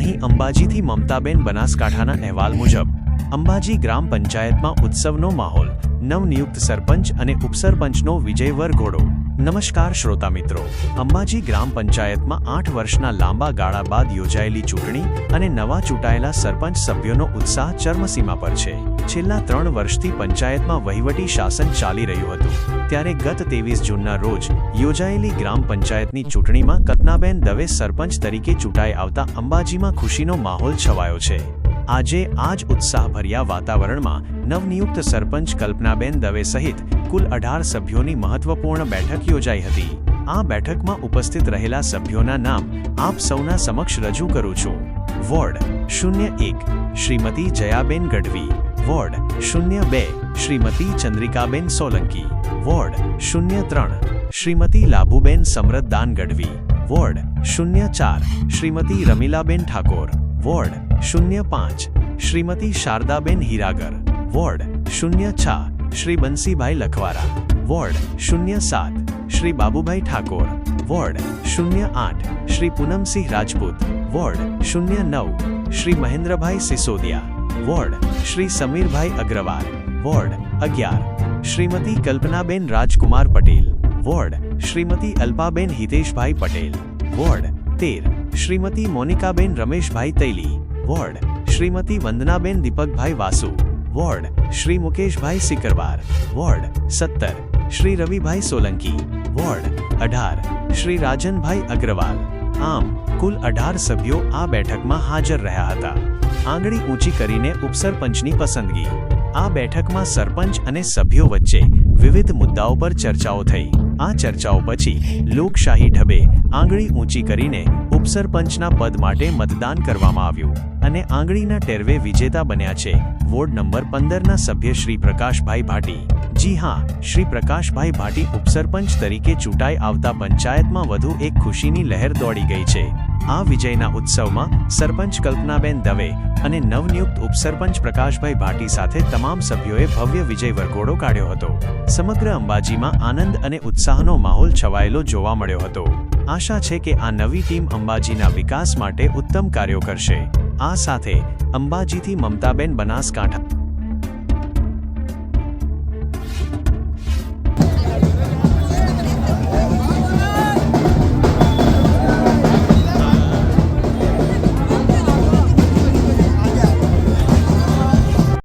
અહીં અંબાજીથી મમતાબેન બનાસકાંઠાના અહેવાલ મુજબ, અંબાજી ગ્રામ પંચાયતમાં ઉત્સવનો માહોલ, નવનિયુક્ત સરપંચ અને ઉપસરપંચનો વિજય વરઘોડો. નમસ્કાર શ્રોતા મિત્રો, અંબાજી ગ્રામ પંચાયતમાં આઠ વર્ષના લાંબા ગાળા બાદ યોજાયેલી ચૂંટણી અને નવા ચૂંટાયેલા સરપંચ સભ્યોનો ઉત્સાહ ચરમસીમા પર છે. છેલ્લા ત્રણ વર્ષથી પંચાયતમાં વહીવટી શાસન ચાલી રહ્યું હતું. ત્યારે ગત ત્રેવીસ જૂનના રોજ યોજાયેલી ગ્રામ પંચાયતની ચૂંટણીમાં કતનાબેન દવે સરપંચ તરીકે ચૂંટાઈ આવતા અંબાજીમાં ખુશીનો માહોલ છવાયો છે. આજે આ જ ઉત્સાહભર્યા વાતાવરણમાં નવનિયુક્ત સરપંચ કલ્પનાબેન દવે સહિત કુલ અઢાર સભ્યોની મહત્વપૂર્ણ બેઠક યોજાઈ હતી. આ બેઠકમાં ઉપસ્થિત રહેલા સભ્યોના નામ આપ સૌના સમક્ષ રજૂ કરું છું. વોર્ડ શૂન્ય એક, શ્રીમતી જયાબેન ગઢવી. વોર્ડ શૂન્ય બે શ્રીમતી ચંદ્રિકાબેન સોલંકી વોર્ડ શૂન્ય ત્રણ શ્રીમતી લાભુબેન સમરતદાન ગઢવી વોર્ડ શૂન્ય ચાર શ્રીમતી રમીલાબેન ઠાકોર વોર્ડ શૂન્ય પાંચ શ્રીમતી શારદાબેન હીરાગર વોર્ડ શૂન્ય છ શ્રી બંસીભાઈ લખવારા વોર્ડ શૂન્ય સાત શ્રી બાબુભાઈ ઠાકોર વોર્ડ શૂન્ય આઠ શ્રી પૂનમસિંહ રાજપૂત વોર્ડ શૂન્ય નવ શ્રી મહેન્દ્રભાઈ સિસોદિયા વોર્ડ, શ્રી સમીરભાઈ અગ્રવાલ. વોર્ડ, અગિયાર. શ્રીમતી કલ્પનાબેન રાજકુમાર પટેલ. વોર્ડ, શ્રીમતી અલ્પાબેન હિતેશભાઈ પટેલ. વોર્ડ, તેર. Shrimati Monikaben Rameshbhai Taili. Ward, Shrimati Vandanaben Deepakbhai Vasu. Ward, Shri Mukeshbhai Sikarwar. Ward, સત્તર. શ્રી રવિભાઈ સોલંકી. વોર્ડ, અઢાર. શ્રી રાજનભાઈ અગ્રવાલ. આમ, કુલ અઢાર સભ્યો આ બેઠકમાં હાજર રહ્યા હતા. આંગળી ઊંચી કરીને ઉપસરપંચની પસંદગી. આ બેઠકમાં સરપંચ અને સભ્યો વચ્ચે વિવિધ મુદ્દાઓ પર ચર્ચાઓ થઈ. આ ચર્ચાઓ પછી લોકશાહી ઢબે આંગળી ઊંચી કરીને ઉપસરપંચના પદ માટે મતદાન કરવામાં આવ્યું. અને આંગળીના ટેરવે વિજેતા બન્યા છે. વોર્ડ નંબર પંદરના સભ્ય શ્રી પ્રકાશભાઈ ભાટી. જી હા, શ્રી પ્રકાશભાઈ ભાટી ઉપસરપંચ તરીકે ચૂંટાઈ આવતા પંચાયતમાં વધુ એક ખુશીની લહેર દોડી ગઈ છે. આ વિજયના ઉત્સવમાં સરપંચ કલ્પનાબેન દવે અને નવનિયુક્ત ઉપસરપંચ પ્રકાશભાઈ ભાટી સાથે તમામ સભ્યોએ ભવ્ય વિજય વરઘોડો કાઢ્યો હતો. સમગ્ર અંબાજીમાં આનંદ અને ઉત્સાહનો માહોલ છવાયેલો જોવા મળ્યો હતો. આશા છે કે આ નવી ટીમ અંબાજીના વિકાસ માટે ઉત્તમ કાર્યો કરશે. આ સાથે અંબાજીથી મમતાબેન બનાસકાંઠા